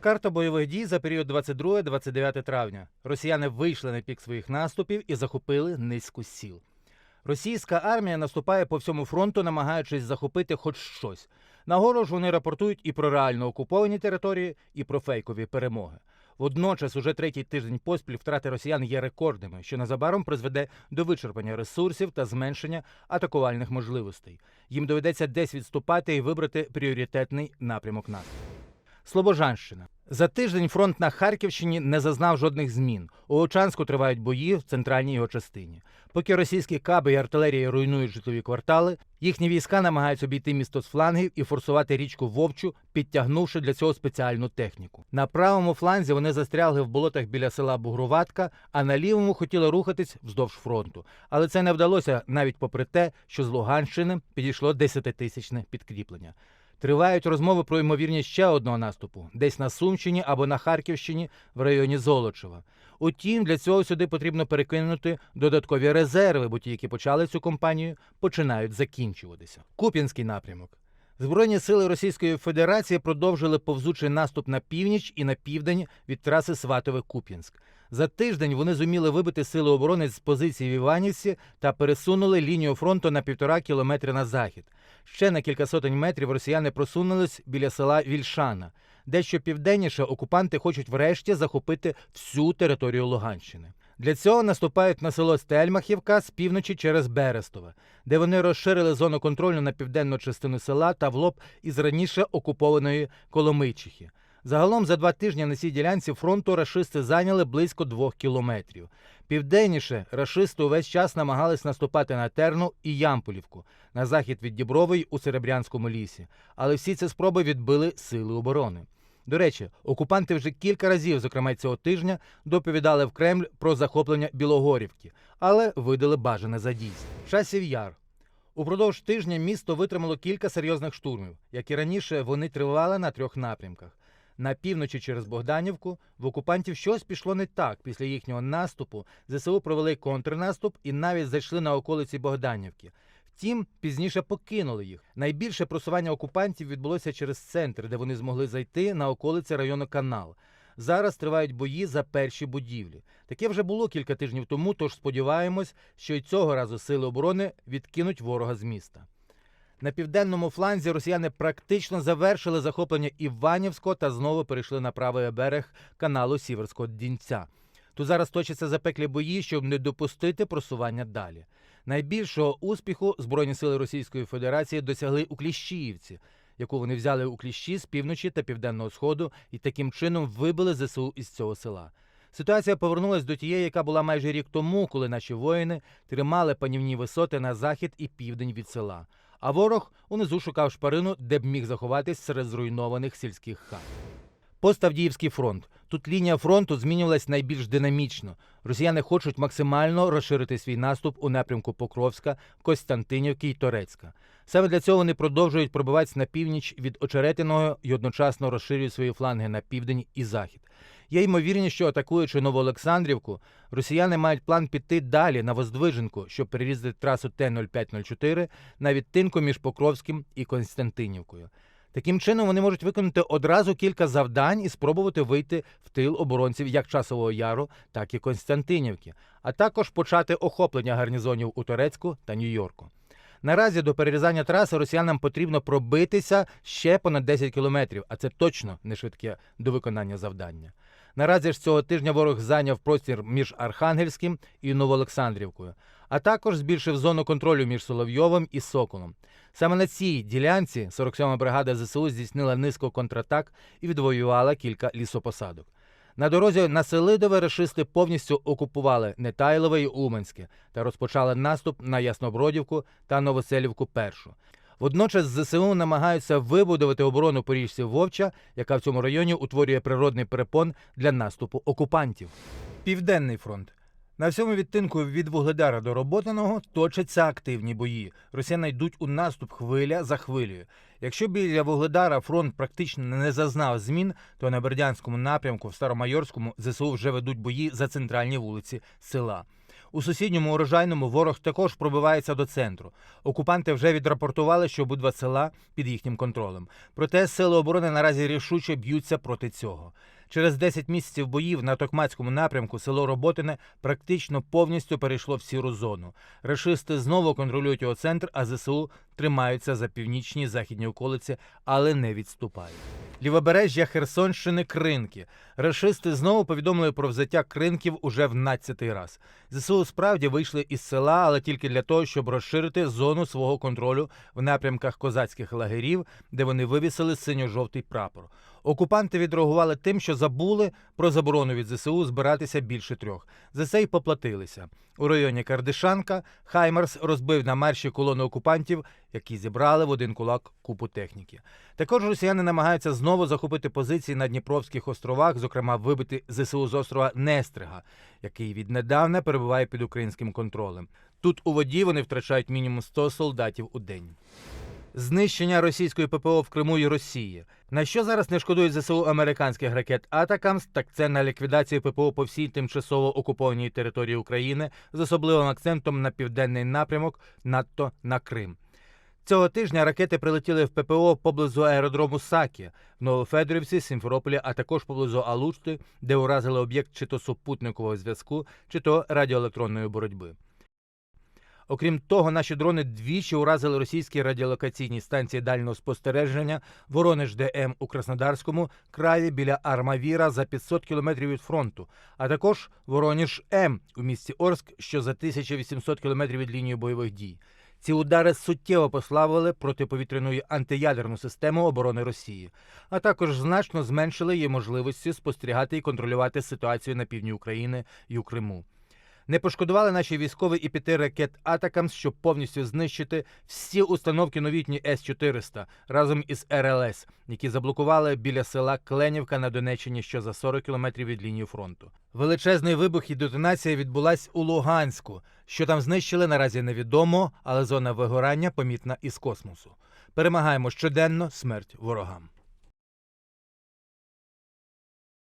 Карта бойових дій за період 22-29 травня. Росіяни вийшли на пік своїх наступів і захопили низку сіл. Російська армія наступає по всьому фронту, намагаючись захопити хоч щось. Нагору ж вони рапортують і про реально окуповані території, і про фейкові перемоги. Водночас, уже третій тиждень поспіль втрати росіян є рекордними, що незабаром призведе до вичерпання ресурсів та зменшення атакувальних можливостей. Їм доведеться десь відступати і вибрати пріоритетний напрямок наступу. Слобожанщина. За тиждень фронт на Харківщині не зазнав жодних змін. У Очанську тривають бої в центральній його частині. Поки російські каби і артилерія руйнують житлові квартали, їхні війська намагаються обійти місто з флангів і форсувати річку Вовчу, підтягнувши для цього спеціальну техніку. На правому фланзі вони застрягли в болотах біля села Бугруватка, а на лівому хотіли рухатись вздовж фронту. Але це не вдалося навіть попри те, що з Луганщини підійшло десятитисячне підкріплення. Тривають розмови про ймовірність ще одного наступу, десь на Сумщині або на Харківщині в районі Золочева. Утім, для цього сюди потрібно перекинути додаткові резерви, бо ті, які почали цю кампанію, починають закінчуватися. Куп'янський напрямок. Збройні сили Російської Федерації продовжили повзучий наступ на північ і на південь від траси Сватове-Куп'янськ. За тиждень вони зуміли вибити сили оборони з позицій в Іванівці та пересунули лінію фронту на півтора кілометри на захід. Ще на кілька сотень метрів росіяни просунулись біля села Вільшана. Дещо південніше окупанти хочуть врешті захопити всю територію Луганщини. Для цього наступають на село Стельмахівка з півночі через Берестове, де вони розширили зону контролю на південну частину села та в лоб із раніше окупованої Коломийчихи. Загалом за два тижні на цій ділянці фронту рашисти зайняли близько двох кілометрів. Південніше рашисти увесь час намагались наступати на Терну і Ямполівку на захід від Дібрової у Серебрянському лісі, але всі ці спроби відбили сили оборони. До речі, окупанти вже кілька разів, зокрема цього тижня, доповідали в Кремль про захоплення Білогорівки, але видали бажане за. Часів яр. Упродовж тижня місто витримало кілька серйозних штурмів. Як і раніше, вони тривали на трьох напрямках. На півночі через Богданівку в окупантів щось пішло не так. Після їхнього наступу ЗСУ провели контрнаступ і навіть зайшли на околиці Богданівки. Втім, пізніше покинули їх. Найбільше просування окупантів відбулося через центр, де вони змогли зайти на околиці району Канал. Зараз тривають бої за перші будівлі. Таке вже було кілька тижнів тому, тож сподіваємось, що й цього разу сили оборони відкинуть ворога з міста. На південному фланзі росіяни практично завершили захоплення Іванівського та знову перейшли на правий берег каналу Сіверського Дінця. Тут зараз точаться запеклі бої, щоб не допустити просування далі. Найбільшого успіху Збройні сили Російської Федерації досягли у Кліщіївці, яку вони взяли у кліщі з півночі та південного сходу і таким чином вибили ЗСУ із цього села. Ситуація повернулась до тієї, яка була майже рік тому, коли наші воїни тримали панівні висоти на захід і південь від села. А ворог унизу шукав шпарину, де б міг заховатись серед зруйнованих сільських хат. Поставдіївський фронт. Тут лінія фронту змінювалась найбільш динамічно. Росіяни хочуть максимально розширити свій наступ у напрямку Покровська, Костянтинівки і Торецька. Саме для цього вони продовжують пробиватися на північ від Очеретиного і одночасно розширюють свої фланги на південь і захід. Є ймовірність, що атакуючи Новоолександрівку, росіяни мають план піти далі на Воздвиженку, щоб перерізати трасу Т-0504 на відтинку між Покровським і Константинівкою. Таким чином вони можуть виконати одразу кілька завдань і спробувати вийти в тил оборонців як Часового Яру, так і Константинівки, а також почати охоплення гарнізонів у Турецьку та Нью-Йорку. Наразі до перерізання траси росіянам потрібно пробитися ще понад 10 кілометрів, а це точно не швидке до виконання завдання. Наразі ж цього тижня ворог зайняв простір між Архангельським і Новоолександрівкою, а також збільшив зону контролю між Соловйовим і Соколом. Саме на цій ділянці 47-ма бригада ЗСУ здійснила низку контратак і відвоювала кілька лісопосадок. На дорозі на Селидове рашисти повністю окупували Нетайлове і Уманське та розпочали наступ на Яснобродівку та Новоселівку першу. Водночас ЗСУ намагаються вибудувати оборону по річці Вовча, яка в цьому районі утворює природний перепон для наступу окупантів. Південний фронт. На всьому відтинку від Вугледара до Роботиного точаться активні бої. Росіяни йдуть у наступ хвиля за хвилею. Якщо біля Вугледара фронт практично не зазнав змін, то на Бердянському напрямку в Старомайорському ЗСУ вже ведуть бої за центральні вулиці села. У сусідньому урожайному ворог також пробивається до центру. Окупанти вже відрапортували, що обидва села під їхнім контролем. Проте сили оборони наразі рішуче б'ються проти цього. Через 10 місяців боїв на Токмацькому напрямку село Роботине практично повністю перейшло в сіру зону. Рашисти знову контролюють його центр, а ЗСУ тримаються за північні західні околиці, але не відступають. Лівобережжя Херсонщини Кринки. Рашисти знову повідомили про взяття кринків уже в надцятий раз. ЗСУ справді вийшли із села, але тільки для того, щоб розширити зону свого контролю в напрямках козацьких лагерів, де вони вивісили синьо-жовтий прапор. Окупанти відреагували тим, що забули про заборону від ЗСУ збиратися більше трьох. За це й поплатилися. У районі Кардишанка Хаймерс розбив на марші колону окупантів, які зібрали в один кулак купу техніки. Також росіяни намагаються знову захопити позиції на Дніпровських островах, зокрема вибити ЗСУ з острова Нестрига, який віднедавна перебуває під українським контролем. Тут у воді вони втрачають мінімум 100 солдатів у день. Знищення російської ППО в Криму і Росії. На що зараз не шкодують ЗСУ американських ракет Атакамс, так це на ліквідацію ППО по всій тимчасово окупованій території України з особливим акцентом на південний напрямок, надто на Крим. Цього тижня ракети прилетіли в ППО поблизу аеродрому Сакі, в Новофедорівці, Сімферополі, а також поблизу Алушти, де уразили об'єкт чи то супутникового зв'язку, чи то радіоелектронної боротьби. Окрім того, наші дрони двічі уразили російські радіолокаційні станції дальнього спостереження Воронеж ДМ у Краснодарському краї біля Армавіра за 500 кілометрів від фронту, а також Вороніж М у місті Орск, що за 1800 кілометрів від лінії бойових дій. Ці удари суттєво послабили протиповітряну антиядерну систему оборони Росії, а також значно зменшили її можливості спостерігати і контролювати ситуацію на півдні України і у Криму. Не пошкодували наші військові і п'яти ракет Атакамс, щоб повністю знищити всі установки новітні С-400 разом із РЛС, які заблокували біля села Кленівка на Донеччині, що за 40 кілометрів від лінії фронту. Величезний вибух і детонація відбулась у Луганську. Що там знищили, наразі невідомо, але зона вигорання помітна із космосу. Перемагаємо щоденно смерть ворогам.